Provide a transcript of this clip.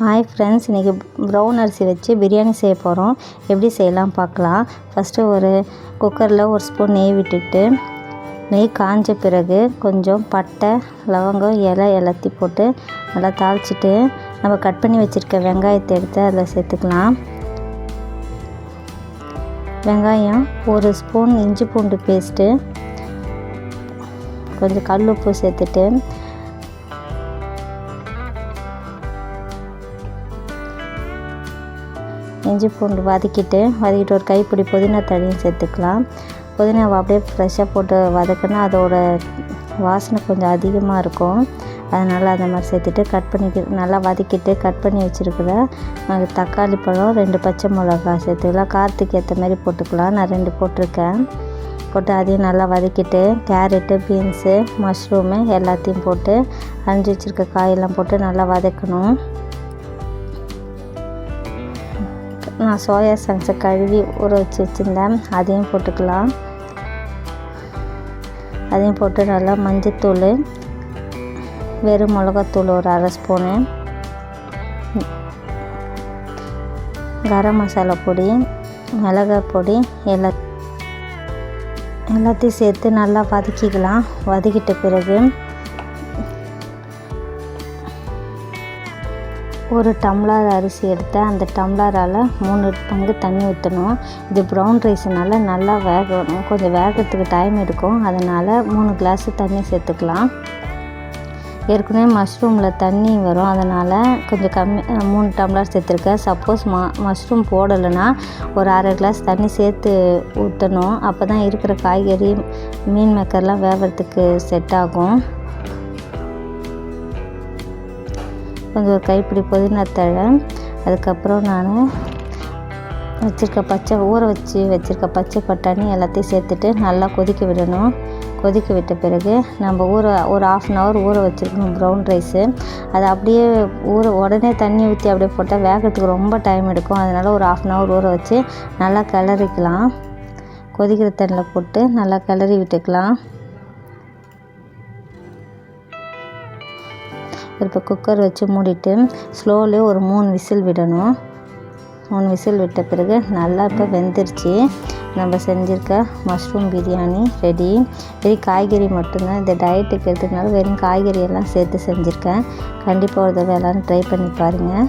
Hi friends இன்றைக்கி brown அரிசி வச்சு பிரியாணி செய்ய போகிறோம் எப்படி செய்யலாம் பார்க்கலாம். ஃபஸ்ட்டு ஒரு குக்கரில் ஒரு ஸ்பூன் நெய் விட்டுட்டு நெய் காஞ்ச பிறகு கொஞ்சம் பட்டை லவங்கம் இலை எல்லாத்தையும் போட்டு நல்லா தாளிச்சிட்டு நம்ம கட் பண்ணி வச்சுருக்க வெங்காயத்தை எடுத்து அதில் சேர்த்துக்கலாம். வெங்காயம் ஒரு ஸ்பூன் இஞ்சி பூண்டு பேஸ்ட்டு கொஞ்சம் கல் உப்பு சேர்த்துட்டு இஞ்சி பூண்டு வதக்கிட்டு வதக்கிட்டு ஒரு கைப்பிடி புதினா தழையும் சேர்த்துக்கலாம். புதினாவை அப்படியே ஃப்ரெஷ்ஷாக போட்டு வதக்கினா அதோட வாசனை கொஞ்சம் அதிகமாக இருக்கும். அதனால் அந்த மாதிரி சேர்த்துட்டு கட் பண்ணி நல்லா வதக்கிட்டு கட் பண்ணி வச்சுருக்கிற தக்காளி பழம் ரெண்டு பச்சை மிளகா சேர்த்துக்கலாம். காரத்துக்கு ஏற்ற மாதிரி போட்டுக்கலாம். நான் ரெண்டு போட்டிருக்கேன். போட்டு அதையும் நல்லா வதக்கிட்டு கேரட்டு பீன்ஸு மஷ்ரூமு எல்லாத்தையும் போட்டு அரிஞ்சு வச்சுருக்க காயெல்லாம் போட்டு நல்லா வதக்கணும். நான் சோயா சங்ஸை கழுவி ஊற வச்சு வச்சுருந்தேன். அதையும் போட்டுக்கலாம். அதையும் போட்டு நல்லா மஞ்சத்தூள் வெறும் மிளகாத்தூள் ஒரு அரை ஸ்பூனு கரம் மசாலா பொடி மிளகாய் பொடி எல்லா எல்லாத்தையும் சேர்த்து நல்லா வதக்கிக்கலாம். வதக்கிட்ட பிறகு ஒரு டம்ளர் அரிசி எடுத்து அந்த டம்ளரால் மூணு பங்கு தண்ணி ஊற்றணும் இது ப்ரௌன் ரைஸ்னால நல்லா வேகணும். கொஞ்சம் வேகிறதுக்கு டைம் எடுக்கும். அதனால் மூணு கிளாஸு தண்ணி சேர்த்துக்கலாம். ஏற்கனவே மஷ்ரூமில் தண்ணி வரும். அதனால் கொஞ்சம் கம்மி மூணு டம்ளர் சேர்த்துருக்கேன். சப்போஸ் ம மஷ்ரூம் போடலைன்னா ஒரு அரை கிளாஸ் தண்ணி சேர்த்து ஊற்றணும் அப்போ தான் இருக்கிற காய்கறி மீன் மேக்கர்லாம் வேகிறதுக்கு செட் ஆகும். கொஞ்சம் ஒரு கைப்பிடி புதினா தழை அதுக்கப்புறம் நான் வச்சுருக்க பச்சை ஊற வச்சு வச்சுருக்க பச்சை பட்டாணி எல்லாத்தையும் சேர்த்துட்டு நல்லா கொதிக்க விடணும். கொதிக்க விட்ட பிறகு நம்ம ஊற ஒரு ஆஃப் அன் ஹவர் ஊற வச்சுருக்கணும் ப்ரௌன் ரைஸு அதை அப்படியே ஊற உடனே தண்ணி ஊற்றி அப்படியே போட்டால் வேகிறதுக்கு ரொம்ப டைம் எடுக்கும். அதனால் ஒரு ஆஃப் அன் ஹவர் ஊற வச்சு நல்லா கிளறிக்கலாம். கொதிக்கிற தண்ணியில் போட்டு நல்லா கிளறி விட்டுக்கலாம். இப்போ குக்கர் வச்சு மூடிட்டு ஸ்லோலி ஒரு மூணு விசில் விடணும். மூணு விசில் விட்ட பிறகு நல்லா இப்போ வெந்துருச்சு. நம்ம செஞ்சுருக்க மஷ்ரூம் பிரியாணி ரெடி வெறும் காய்கறி மட்டும்தான். இந்த டயட்டுக்கு எடுத்துக்கனால வெறும் காய்கறி எல்லாம் சேர்த்து செஞ்சுருக்கேன். கண்டிப்பாக ஒரு தடவை எல்லோரும் ட்ரை பண்ணி பாருங்கள்